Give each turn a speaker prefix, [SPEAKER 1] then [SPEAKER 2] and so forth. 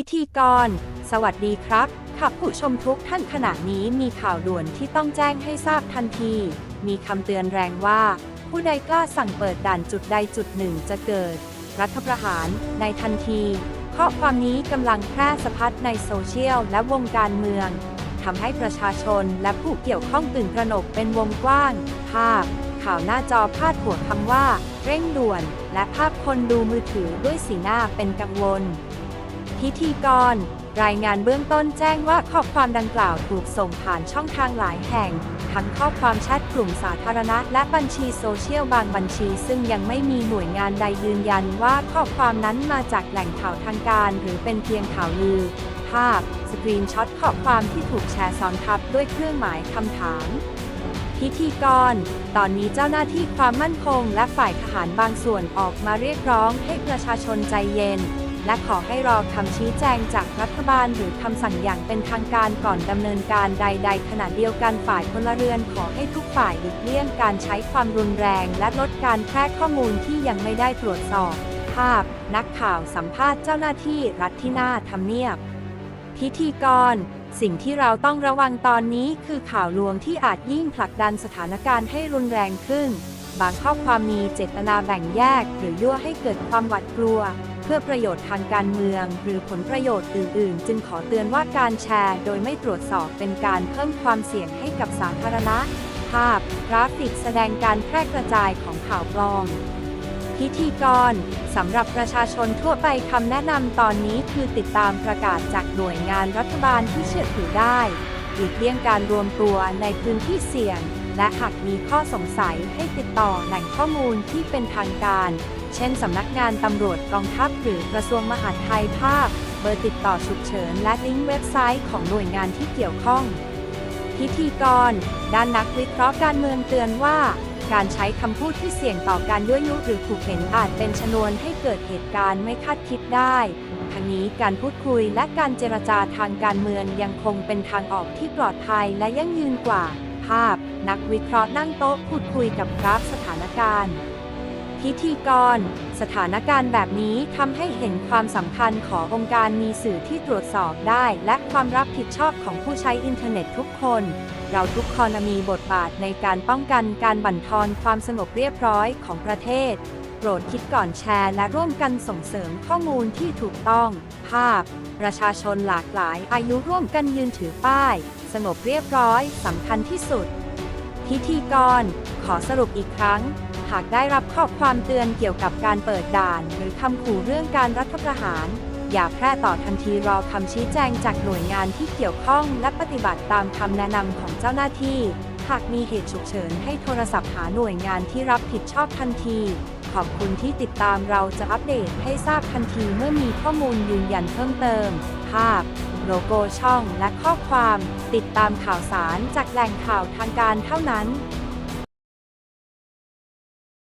[SPEAKER 1] พิธีกร สวัสดีครับขับผู้ชมทุกท่านขณะนี้มีข่าวด่วนที่ต้องแจ้งให้ทราบทันที มีคำเตือนแรงว่า ผู้ใดกล้าสั่งเปิดด่านจุดใดจุดหนึ่งจะเกิด รัฐประหารในทันทีข้อความนี้กำลังแพร่สะพัดในโซเชียลและวงการเมืองทำให้ประชาชนและผู้เกี่ยวข้องตื่นตระหนกเป็นวงกว้าง ภาพ ข่าวหน้าจอพาดหัวคำว่า เร่งด่วน และภาพคนดูมือถือด้วยสีหน้าเป็นกังวล พิธีกร รายงานเบื้องต้นแจ้งว่าข้อความดังกล่าวถูกส่งผ่านช่องทางหลายแห่ง ทั้งข้อความแชทกลุ่มสาธารณะ และบัญชีโซเชียลบางบัญชี ซึ่งยังไม่มีหน่วยงานใดยืนยันว่าข้อความนั้นมาจากแหล่งข่าวทางการ หรือเป็นเพียงข่าวลือ ภาพ สกรีนช็อตข้อความที่ถูกแชร์ซ้อนทับด้วยเครื่องหมายคำถามพิธีกร ตอนนี้เจ้าหน้าที่ความมั่นคง และฝ่ายทหารบางส่วนออกมาเรียกร้องให้ประชาชนใจเย็น และขอให้รอคำชี้แจงจากรัฐบาลหรือคำสั่งอย่างเป็นทางการก่อนดำเนินการใด ๆ ขณะเดียวกันฝ่ายพลเรือนขอให้ทุกฝ่ายหลีกเลี่ยงการใช้ความรุนแรง และลดการแพร่ข้อมูลที่ยังไม่ได้ตรวจสอบ ภาพ นักข่าวสัมภาษณ์เจ้าหน้าที่รัฐที่หน้าทำเนียบ พิธีกรสิ่งที่เราต้องระวังตอนนี้คือข่าวลวงที่อาจยิ่งผลักดันสถานการณ์ให้รุนแรงขึ้น บางข้อความมีเจตนาแบ่งแยก หรือยั่วให้เกิดความหวาดกลัว เพื่อประโยชน์ทางการเมือง หรือผลประโยชน์อื่น ๆ จึงขอเตือนว่าการแชร์ โดยไม่ตรวจสอบเป็นการเพิ่มความเสี่ยงให้กับสาธารณะ ภาพ กราฟิกแสดงการแพร่กระจายของข่าวปลอมพิธีกรสำหรับประชาชนทั่วไปคำแนะนำตอนนี้คือติดตามประกาศจากหน่วยงานรัฐบาลที่เชื่อถือได้หลีกเลี่ยงการรวมตัวในพื้นที่เสี่ยง และหากมีข้อสงสัยให้ติดต่อแหล่งข้อมูลที่เป็นทางการ เช่นสำนักงานตำรวจกองทัพหรือกระทรวงมหาดไทยภาพเบอร์ติดต่อฉุกเฉิน และลิงก์เว็บไซต์ของหน่วยงานที่เกี่ยวข้อง พิธีกร ด้านนักวิเคราะห์การเมืองเตือนว่า การใช้คำพูดที่เสี่ยงต่อการยั่วยุหรือขู่เข็นอาจเป็นชนวนให้เกิดเหตุการณ์ไม่คาดคิดได้ทั้งนี้การพูดคุยและการเจรจาทางการเมืองยังคงเป็นทางออกที่ปลอดภัยและยั่งยืนกว่า ภาพ นักวิเคราะห์นั่งโต๊ะพูดคุยกับกราฟสถานการณ์ พิธีกร สถานการณ์แบบนี้ทำให้เห็นความสำคัญขององค์การมีสื่อที่ตรวจสอบได้ และความรับผิดชอบของผู้ใช้อินเทอร์เน็ตทุกคน เราทุกคนมีบทบาทในการป้องกันการบั่นทอนความสงบเรียบร้อยของประเทศ รดคิดก่อนแชร์ และร่วมกันส่งเสริมข้อมูลที่ถูกต้อง ภาพ ประชาชนหลากหลายอายุร่วมกันยืนถือป้าย สงบเรียบร้อยสำคัญที่สุด พิธีกร ขอสรุปอีกครั้ง หากได้รับข้อความเตือนเกี่ยวกับการเปิดด่าน หรือคำขู่เรื่องการรัฐประหารอย่าแพร่ต่อทันทีรอคำชี้แจงจากหน่วยงานที่เกี่ยวข้องและปฏิบัติตามคำแนะนำของเจ้าหน้าที่ หากมีเหตุฉุกเฉินให้โทรศัพท์หาหน่วยงานที่รับผิดชอบทันที ขอบคุณที่ติดตามเราจะอัปเดตให้ทราบทันทีเมื่อมีข้อมูลยืนยันเพิ่มเติม ภาพ โลโก้ช่องและข้อความ ติดตามข่าวสารจากแหล่งข่าวทางการเท่านั้น